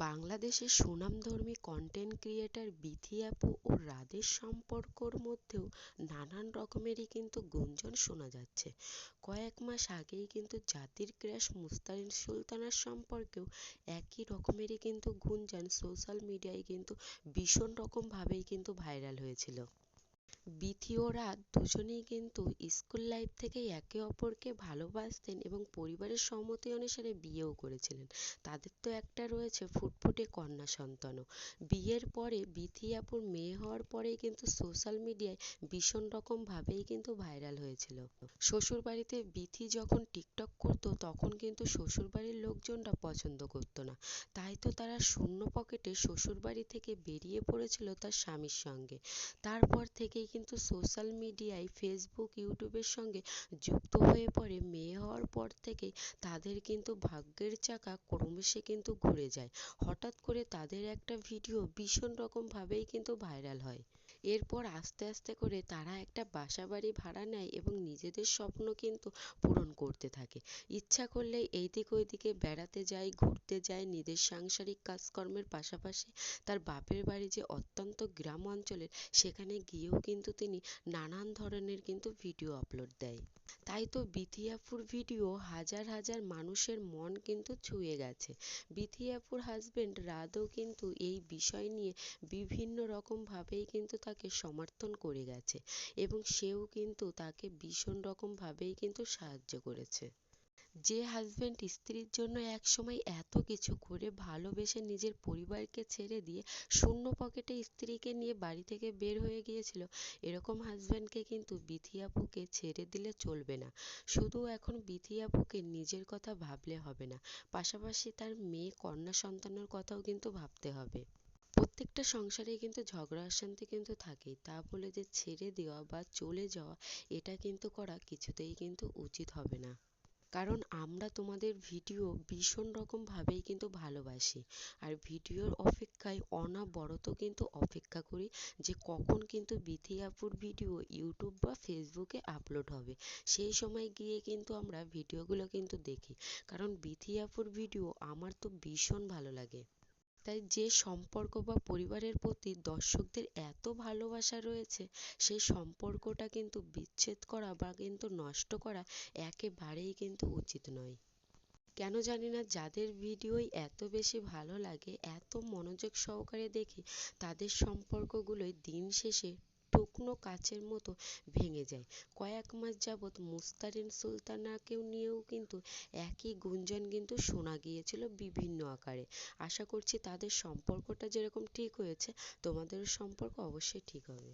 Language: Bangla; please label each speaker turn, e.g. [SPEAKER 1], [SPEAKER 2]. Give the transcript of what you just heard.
[SPEAKER 1] বাংলাদেশের সুনামধর্মী কন্টেন্ট ক্রিয়েটর বিথি আপু ও রাদের সম্পর্কর মধ্যেও নানান রকমেরই কিন্তু গুঞ্জন শোনা যাচ্ছে। কয়েক মাস আগেই কিন্তু জাতির ক্রাশ মুস্তারিন সুলতানার সম্পর্কেও একই রকমেরই কিন্তু গুঞ্জন সোশ্যাল মিডিয়ায় কিন্তু ভীষণ রকম ভাবেই কিন্তু ভাইরাল হয়েছিল। বিথি ও রাত দুজনেই কিন্তু স্কুল লাইফ থেকেই একে অপরকে ভালোবাসতেন এবং পরিবারের সম্মতি অনুসারে বিয়েও করেছিলেন। তাদের তো একটা রয়েছে ফুটফুটে কন্যা সন্তানও। বিয়ের পরে বিথি আপুর মেয়ে হওয়ার পরেই কিন্তু সোশ্যাল মিডিয়ায় ভীষণ রকম ভাবেই কিন্তু ভাইরাল হয়েছিল। শ্বশুর বাড়িতে বিথি যখন টিকটক করতো তখন কিন্তু শ্বশুর বাড়ির লোকজনরা পছন্দ করতো না। তাই তো তারা শূন্য পকেটে শ্বশুর বাড়ি থেকে বেরিয়ে পড়েছিল তার স্বামীর সঙ্গে। তারপর থেকেই কিন্তু সোশ্যাল মিডিয়ায় ফেসবুক ইউটিউবের সঙ্গে যুক্ত হয়ে পড়ে। মেয়ে হওয়ার পর থেকেই তাদের কিন্তু ভাগ্যের চাকা ক্রমশই কিন্তু ঘুরে যায়। হঠাৎ করে তাদের একটা ভিডিও ভীষণ রকম ভাবেই কিন্তু ভাইরাল হয়। এরপর আস্তে আস্তে করে তারা একটা বাসা বাড়ি ভাড়া নেয় এবং নিজেদের স্বপ্ন কিন্তু পূরণ করতে থাকে। ইচ্ছা করলেই এইদিক ওইদিকে বেড়াতে যায়, ঘুরতে যায়, নিজের সাংসারিক কাজকর্মের পাশাপাশি তার বাপের বাড়ি যে অত্যন্ত গ্রাম অঞ্চলের, সেখানে গিয়েও কিন্তু তিনি নানান ধরনের কিন্তু ভিডিও আপলোড দেয়। তাই তো বিথি আপুর ভিডিও হাজার হাজার মানুষের মন কিন্তু ছুঁয়ে গেছে। বিথি আপুর হাজবেন্ড রাদও কিন্তু এই বিষয় নিয়ে বিভিন্ন রকম ভাবেই কিন্তু তাকে সমর্থন করে গেছে এবং সেও কিন্তু তাকে ভীষণ রকম ভাবেই কিন্তু সাহায্য করেছে। যে হাজবেন্ড স্ত্রীর জন্য একসময় এত কিছু করে ভালোবেসে নিজের পরিবারকে ছেড়ে দিয়ে শূন্য পকেটে স্ত্রীকে নিয়ে বাড়ি থেকে বের হয়ে গিয়েছিল, এরকম হাজবেন্ডকে কিন্তু বিথি আপুকে ছেড়ে দিলে চলবে না। শুধু এখন বিথি আপুকে নিজের কথা ভাবলে হবে না, পাশাপাশি তার মেয়ে কন্যা সন্তানের কথাও কিন্তু ভাবতে হবে। প্রত্যেকটা সংসারেই কিন্তু ঝগড়া, অশান্তি কিন্তু থাকেই। তা বলে যে ছেড়ে দেওয়া বা চলে যাওয়া, এটা কিন্তু করা কিছুতেই কিন্তু উচিত হবে না। কারণ আমরা তোমাদের ভিডিও ভীষণ রকম ভাবেই কিন্তু ভালোবাসি। আর ভিডিওর অপেক্ষায় অনবরত কিন্তু অপেক্ষা করি যে কখন কিন্তু বিথি আপুর ভিডিও ইউটিউব বা ফেসবুকে আপলোড হবে। সেই সময় গিয়ে কিন্তু আমরা ভিডিওগুলো কিন্তু দেখি। কারণ বিথি আপুর ভিডিও আমার তো ভীষণ ভালো লাগে। তাই যে সম্পর্ক বা পরিবারের প্রতি দর্শকদের এত ভালোবাসা রয়েছে সেই সম্পর্কটা কিন্তু বিচ্ছেদ করা বা কিন্তু নষ্ট করা একেবারেই কিন্তু উচিত নয়। কেন জানি না, যাদের ভিডিওই এত বেশি ভালো লাগে, এত মনোযোগ সহকারে দেখি তাদের সম্পর্কগুলোই দিন শেষে শুকনো কাচের মতো ভেঙে যায়। কয়েক মাস যাবৎ মুস্তারিন সুলতানাকেও নিয়েও কিন্তু একই গুঞ্জন কিন্তু শোনা গিয়েছিল বিভিন্ন আকারে। আশা করছি তাদের সম্পর্কটা যেরকম ঠিক হয়েছে তোমাদেরও সম্পর্ক অবশ্যই ঠিক হবে।